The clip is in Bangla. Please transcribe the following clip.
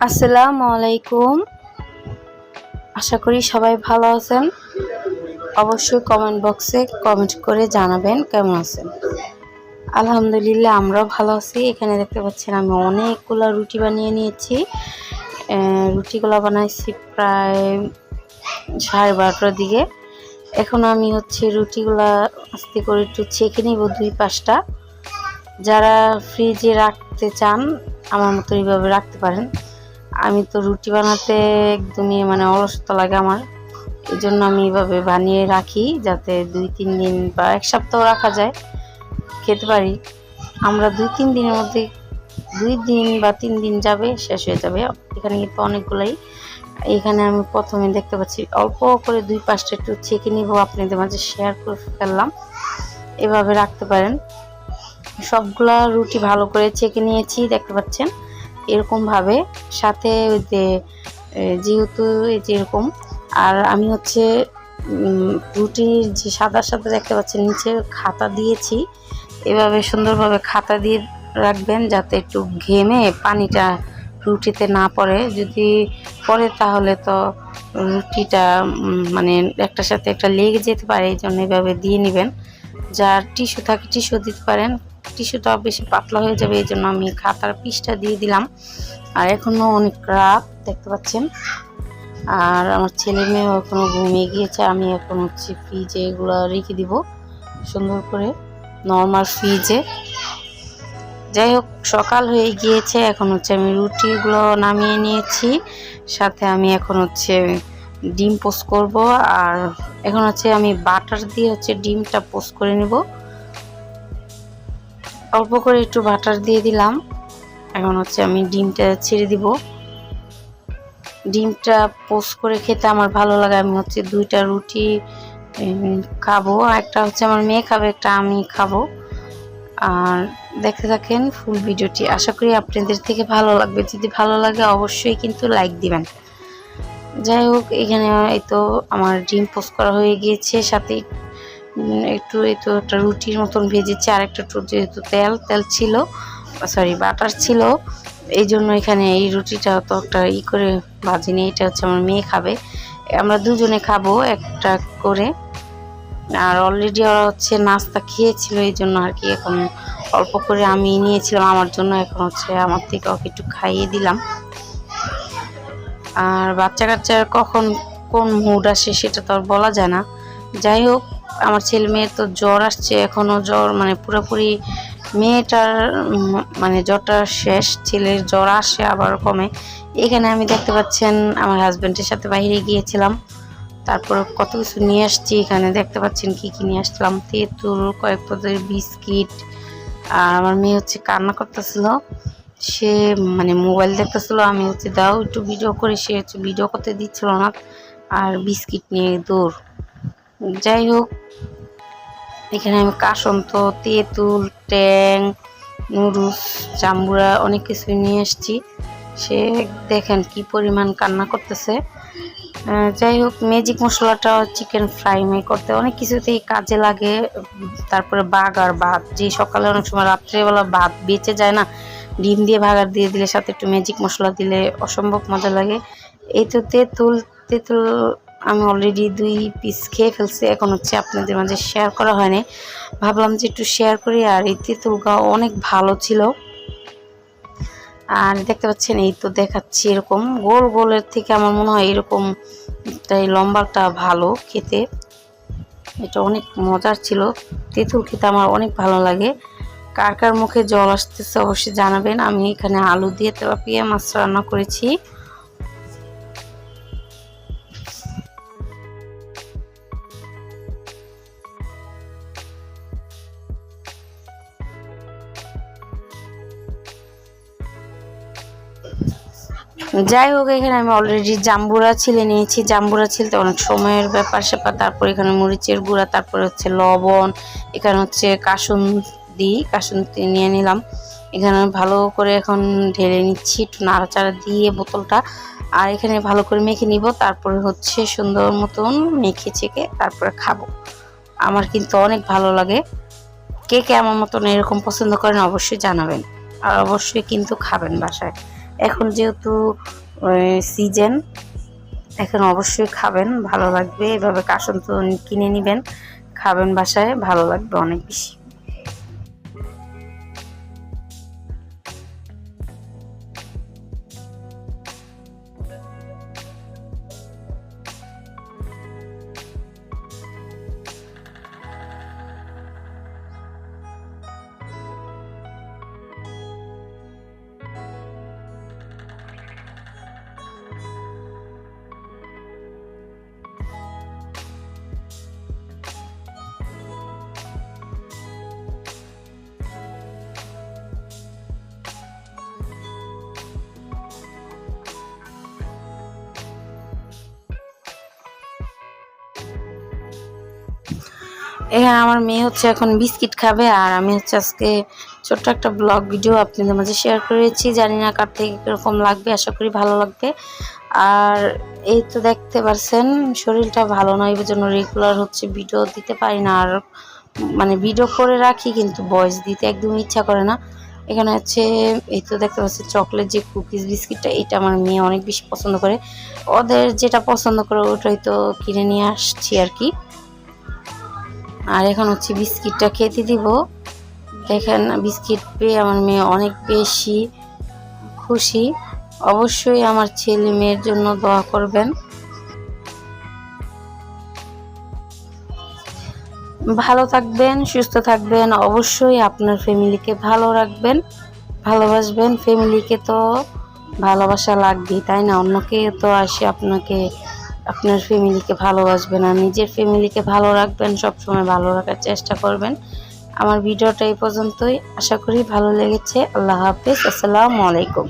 আসসালামু আলাইকুম। আশা করি সবাই ভালো আছেন। অবশ্যই কমেন্ট বক্সে কমেন্ট করে জানাবেন কেমন আছেন। আলহামদুলিল্লাহ, আমরাও ভালো আছি। এখানে দেখতে পাচ্ছেন আমি অনেকগুলো রুটি বানিয়ে নিয়েছি। রুটিগুলো বানাইছি প্রায় সাড়ে বারোটার দিকে। এখন আমি হচ্ছে রুটিগুলা আস্তে করে একটু ছেঁকে নিব দুই পাঁচটা যারা ফ্রিজে রাখতে চান আমার মতো এইভাবে রাখতে পারেন। আমি তো রুটি বানাতে একদমই মানে অলসতা লাগে আমার। এই জন্য আমি এইভাবে বানিয়ে রাখি যাতে দুই, তিন দিন বা এক সপ্তাহ রাখা যায়। খেতে পারি। আমরা দুই, তিন দিনের মধ্যে দুই দিন বা তিন দিন যাবে, শেষ হয়ে যাবে। এখানে কিন্তু অনেকগুলাই। এখানে আমি প্রথমে দেখতে পাচ্ছি, অল্প করে দুই পাঁচটা একটু ছেঁকে নিব। আপনাদের মাঝে শেয়ার করে ফেললাম। এভাবে রাখতে পারেন। সবগুলা রুটি ভালো করে ছেঁকে নিয়েছি, দেখতে পাচ্ছেন? এরকম ভাবে সাথে যে যেহেতু এই যে এরকম, আর আমি হচ্ছে রুটির যে সাদা সাদা দেখতে পাচ্ছেন, নিচে খাতা দিয়েছি। এভাবে সুন্দরভাবে খাতা দিয়ে রাখবেন, যাতে একটু ঘেমে পানিটা রুটিতে না পড়ে। যদি পড়ে তাহলে তো রুটিটা মানে একটার সাথে একটা লেগে যেতে পারে, এই জন্য এভাবে দিয়ে নেবেন। যার টিস্যু থাকে, টিস্যু দিতে পারেন। টিস্যুটা বেশি পাতলা হয়ে যাবে, এই জন্য আমি খাতার পিসটা দিয়ে দিলাম। আর এখনও অনেক রাত, দেখতে পাচ্ছেন? আর আমার ছেলে মেয়ে এখনও ঘুমিয়ে গিয়েছে, আমি এখন হচ্ছে ফ্রিজে এগুলো রেখে দিব, সুন্দর করে। নর্মাল ফ্রিজে যাই হোক, সকাল হয়ে গিয়েছে, এখন হচ্ছে আমি রুটিগুলো নামিয়ে নিয়েছি। সাথে আমি এখন হচ্ছে ডিম পোস্ট করব, আর এখন হচ্ছে আমি বাটার দিয়ে হচ্ছে ডিমটা পোস্ট করে নেব। অল্প করে একটু বাটার দিয়ে দিলাম। এখন হচ্ছে আমি ডিমটা ছেড়ে দিব। ডিমটা পোস্ট করে খেতে আমার ভালো লাগে। আমি হচ্ছে দুইটা রুটি খাব। একটা হচ্ছে আমার মেয়ে খাবে, একটা আমি খাব। আর দেখতে থাকেন ফুল ভিডিওটি। আশা করি আপনাদের থেকে ভালো লাগবে। যদি ভালো লাগে অবশ্যই কিন্তু লাইক দিবেন। যাই হোক, এখানে এই তো আমার ডিম পোস্ট করা হয়ে গিয়েছে। সাথে একটু এই তো একটা রুটির মতন ভেজেছি, আর একটা যেহেতু তেল তেল ছিল সরি বাটার ছিল এই জন্য এখানে এই রুটিটা তো একটা ই করে ভাজিনি এটা হচ্ছে আমার মেয়ে খাবে। আমরা দুজনে খাব একটা করে। আর অলরেডি ওরা হচ্ছে নাস্তা খেয়েছিল এই জন্য আর কি এখন অল্প করে আমি নিয়েছিলাম, আমার জন্য এখন হচ্ছে আমার থেকে ওকে একটু খাইয়ে দিলাম। আর বাচ্চা কাচ্চার কখন কোন মুড আসে সেটা তো আর বলা যায় না। যাই হোক আমার ছেলে মেয়ের তো জ্বর আসছে এখনও জ্বর মানে পুরোপুরি মেয়েটার মানে জ্বরটা শেষ, ছেলের জ্বর আসে আবার কমে। এখানে আমি দেখতে পাচ্ছেন, আমার হাজব্যান্ডের সাথে বাইরে গিয়েছিলাম। তারপর কত কিছু নিয়ে আসছি, এখানে দেখতে পাচ্ছেন কি কি নিয়ে আসলাম। তেঁতুল, কয়েক পদের বিস্কিট, আর আমার মেয়ে হচ্ছে কান্না করতেছিল। সে মানে মোবাইল দেখতেছিল, আমি হচ্ছে দাও একটু ভিডিও করে, সে হচ্ছে ভিডিও করতে দিচ্ছিল না। আর বিস্কিট নিয়ে দৌড়। যাই হোক এখানে আমি কাসন্ত তেঁতুল, ট্যাং, নুডলস চাম্বুরা অনেক কিছু নিয়ে এসেছি। সে দেখেন কি পরিমাণ কান্না করতেছে। যাই হোক ম্যাজিক মশলাটা চিকেন ফ্রাই মে করতে অনেক কিছুতেই কাজে লাগে। তারপরে বাগার ভাত, যে সকালে অনেক সময় রাত্রেবেলা ভাত বেঁচে যায় না, ডিম দিয়ে ভাগার দিয়ে দিলে সাথে একটু ম্যাজিক মশলা দিলে অসম্ভব মজা লাগে। এই তো তেঁতুল তেঁতুল আমি অলরেডি দুই পিস খেয়ে ফেলছি। এখন হচ্ছে আপনাদের মাঝে শেয়ার করা হয়নি। ভাবলাম যে একটু শেয়ার করি। আর এই তেঁতুল গাও অনেক ভালো ছিল। আর দেখতে পাচ্ছেন, এই তো দেখাচ্ছি এরকম। গোল গোলের থেকে আমার মনে হয় এরকম তাই লম্বাটা ভালো খেতে। এটা অনেক মজার ছিল। তেঁতুল খেতে আমার অনেক ভালো লাগে। কার কার মুখে জল আসতেছে অবশ্যই জানাবেন। আমি এখানে আলু দিয়ে তেলাপিয়া মাছ রান্না করেছি। যাই হোক, এখানে আমি অলরেডি জাম্বুরা ছিলে নিয়েছি। জাম্বুরা ছিলতে অনেক সময়ের ব্যাপার স্যাপার। তারপর এখানে মরিচের গুঁড়া, তারপরে হচ্ছে লবণ, এখানে হচ্ছে কাসুন দিই কাসুন নিয়ে নিলাম। এখানে ভালো করে এখন ঢেলে নিচ্ছি, একটু নাড়াচাড়া দিয়ে বোতলটা। আর এখানে ভালো করে মেখে নিব, তারপরে হচ্ছে সুন্দর মতন মেখে চেকে তারপরে খাব। আমার কিন্তু অনেক ভালো লাগে। কে কে আমার মতন এরকম পছন্দ করেন অবশ্যই জানাবেন। আর অবশ্যই কিন্তু খাবেন বাসায়। এখন যেহেতু সিজন এখন অবশ্যই খাবেন, ভালো লাগবে। এভাবে কাসন তো কিনে নেবেন, খাবেন বাসায়, ভালো লাগবে অনেক বেশি। এখানে আমার মেয়ে হচ্ছে এখন বিস্কিট খাবে, আর আমি হচ্ছে আজকে ছোট্ট একটা ব্লগ ভিডিও আপনাদের মাঝে শেয়ার করেছি। জানি না কার থেকে কীরকম লাগবে, আশা করি ভালো লাগবে। আর এই তো দেখতে পারছেন, শরীরটা ভালো নয় এই জন্য রেগুলার হচ্ছে ভিডিও দিতে পারি না, আর মানে ভিডিও করে রাখি, কিন্তু ভয়েস দিতে একদম ইচ্ছা করে না। এখানে হচ্ছে, এই তো দেখতে পাচ্ছি চকলেট যে কুকিজ বিস্কিটটা এটা আমার মেয়ে অনেক বেশি পছন্দ করে। ওদের যেটা পছন্দ করে, ওটাই তো কিনে নিয়ে আসছি আর কি। আর এখন হচ্ছে বিস্কিটটা খেতে দিব। দেখেন, বিস্কিট পেয়ে আমার মেয়ে অনেক বেশি খুশি। অবশ্যই আমার ছেলে মেয়ের জন্য দোয়া করবেন। ভালো থাকবেন, সুস্থ থাকবেন, অবশ্যই আপনার ফ্যামিলিকে ভালো রাখবেন, ভালোবাসবেন। ফ্যামিলিকে তো ভালোবাসা লাগবেই, তাই না? অন্যকে তো আসে আপনাকে আপনার ফ্যামিলিকে ভালোবাসবেন আর নিজের ফ্যামিলিকে ভালো রাখবেন, সবসময় ভালো রাখার চেষ্টা করবেন। আমার ভিডিওটা এই পর্যন্তই। আশা করি ভালো লেগেছে। আল্লাহ হাফিজ। আসসালামু আলাইকুম।